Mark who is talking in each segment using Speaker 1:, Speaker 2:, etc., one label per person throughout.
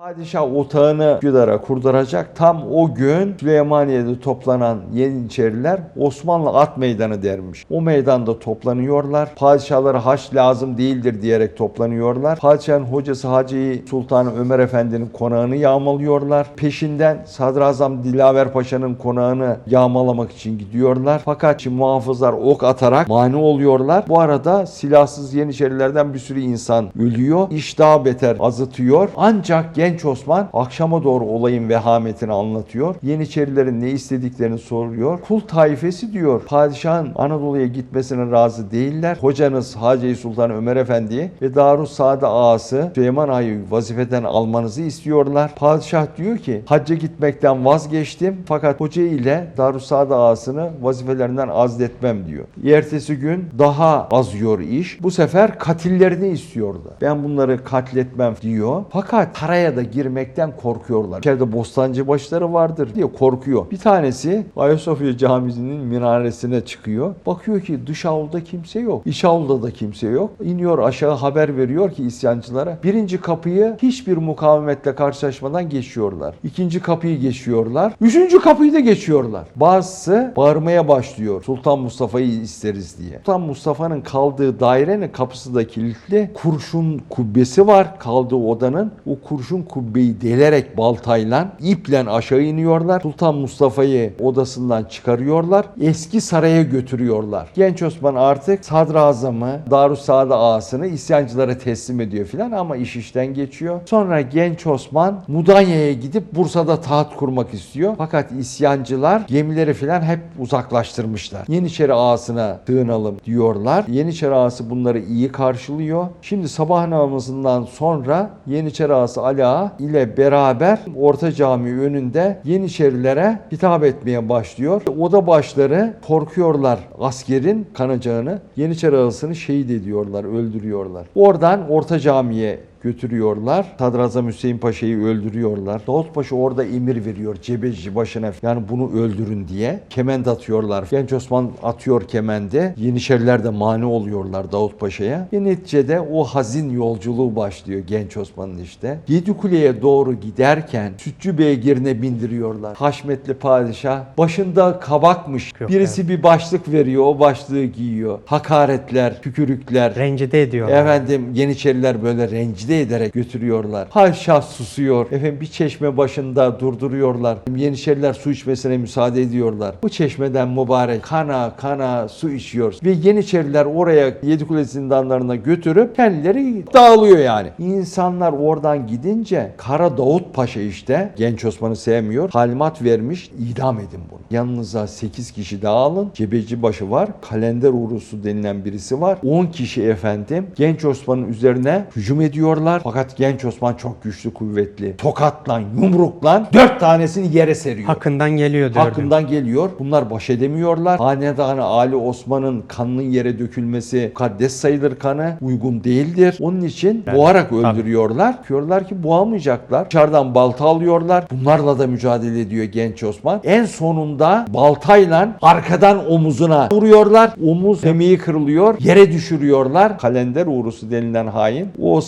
Speaker 1: Padişah otağını Üsküdar'a kurduracak. Tam o gün Süleymaniye'de toplanan Yeniçeriler Osmanlı at meydanı dermiş. O meydanda toplanıyorlar. Padişahlara haç lazım değildir diyerek toplanıyorlar. Padişahın hocası Hacı Sultan Ömer Efendi'nin konağını yağmalıyorlar. Peşinden Sadrazam Dilaver Paşa'nın konağını yağmalamak için gidiyorlar. Fakat muhafızlar ok atarak mani oluyorlar. Bu arada silahsız Yeniçerilerden bir sürü insan ölüyor. İş daha beter azıtıyor. Ancak genç Osman akşama doğru olayın vehametini anlatıyor. Yeniçerilerin ne istediklerini soruyor. Kul taifesi diyor. Padişahın Anadolu'ya gitmesine razı değiller. Hocanız Hacı Sultan Ömer Efendi'yi ve Darus Saade ağası Süleyman Ağa'yı vazifeden almanızı istiyorlar. Padişah diyor ki hacca gitmekten vazgeçtim fakat hoca ile Darus Saade ağasını vazifelerinden azletmem diyor. Ertesi gün daha azıyor iş. Bu sefer katillerini istiyorlar. Ben bunları katletmem diyor. Fakat paraya da girmekten korkuyorlar. İçeride bostancı başları vardır diye korkuyor. Bir tanesi Ayasofya Camisi'nin minaresine çıkıyor. Bakıyor ki dış avluda kimse yok. İç avluda da kimse yok. İniyor aşağı haber veriyor ki isyancılara. Birinci kapıyı hiçbir mukavemetle karşılaşmadan geçiyorlar. İkinci kapıyı geçiyorlar. Üçüncü kapıyı da geçiyorlar. Bazısı bağırmaya başlıyor. Sultan Mustafa'yı isteriz diye. Sultan Mustafa'nın kaldığı dairenin kapısı da kilitli. Kurşun kubbesi var kaldığı odanın. O kurşun kubbeyi delerek baltayla iple aşağı iniyorlar. Sultan Mustafa'yı odasından çıkarıyorlar. Eski saraya götürüyorlar. Genç Osman artık sadrazamı, Darüssaade ağasını isyancılara teslim ediyor filan ama iş işten geçiyor. Sonra genç Osman Mudanya'ya gidip Bursa'da taht kurmak istiyor. Fakat isyancılar gemileri filan hep uzaklaştırmışlar. Yeniçeri ağasına sığınalım diyorlar. Yeniçeri ağası bunları iyi karşılıyor. Şimdi sabah namazından sonra Yeniçeri ağası Ali Ağa ile beraber Orta Cami önünde Yeniçerilere hitap etmeye başlıyor. Oda başları korkuyorlar askerin kanacağını. Yeniçeri ağasını şehit ediyorlar, öldürüyorlar. Oradan Orta Cami'ye götürüyorlar. Sadrazam Hüseyin Paşa'yı öldürüyorlar. Davut Paşa orada emir veriyor cebeci başına yani bunu öldürün diye. Kement atıyorlar. Genç Osman atıyor kemendi. Yeniçeriler de mani oluyorlar Davut Paşa'ya. Ve neticede o hazin yolculuğu başlıyor Genç Osman'ın işte. Yedikule'ye doğru giderken Sütçü Beygir'ine bindiriyorlar. Haşmetli padişah başında kabakmış.
Speaker 2: Yok,
Speaker 1: Birisi bir başlık veriyor. O başlığı giyiyor. Hakaretler, tükürükler.
Speaker 2: Rencide ediyorlar.
Speaker 1: Efendim Yeniçeriler böyle rencide ederek götürüyorlar. Padişah susuyor. Efendim bir çeşme başında durduruyorlar. Yeniçeriler su içmesine müsaade ediyorlar. Bu çeşmeden mübarek kana kana su içiyor. Ve Yeniçeriler oraya Yedikule zindanlarına götürüp kendileri dağılıyor yani. İnsanlar oradan gidince Kara Davut Paşa işte genç Osman'ı sevmiyor. Talimat vermiş idam edin bunu. Yanınıza 8 kişi daha alın. Cebeci başı var. Kalender uğrusu denilen birisi var. 10 kişi efendim genç Osman'ın üzerine hücum ediyorlar. Fakat genç Osman çok güçlü kuvvetli. Tokatla yumrukla 4 tanesini yere seriyor.
Speaker 2: Hakkından geliyor dördü.
Speaker 1: Hakkından geliyor. Bunlar baş edemiyorlar. Hanedanı Ali Osman'ın kanının yere dökülmesi mukaddes sayılır kanı uygun değildir. Onun için
Speaker 2: Yani,
Speaker 1: boğarak
Speaker 2: tabii.
Speaker 1: öldürüyorlar. Diyorlar ki boğamayacaklar. Dışarıdan balta alıyorlar. Bunlarla da mücadele ediyor genç Osman. En sonunda baltayla arkadan omuzuna vuruyorlar. Omuz kemiği kırılıyor. Yere düşürüyorlar. Kalender uğrusu denilen hain. O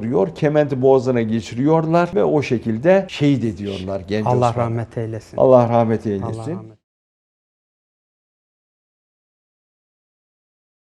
Speaker 1: saldırıyor. Kementi boğazına geçiriyorlar ve o şekilde şehit ediyorlar genç
Speaker 2: Allah
Speaker 1: Osman'ı.
Speaker 2: rahmet eylesin.
Speaker 1: Allah rahmet eylesin.
Speaker 2: Allah rahmet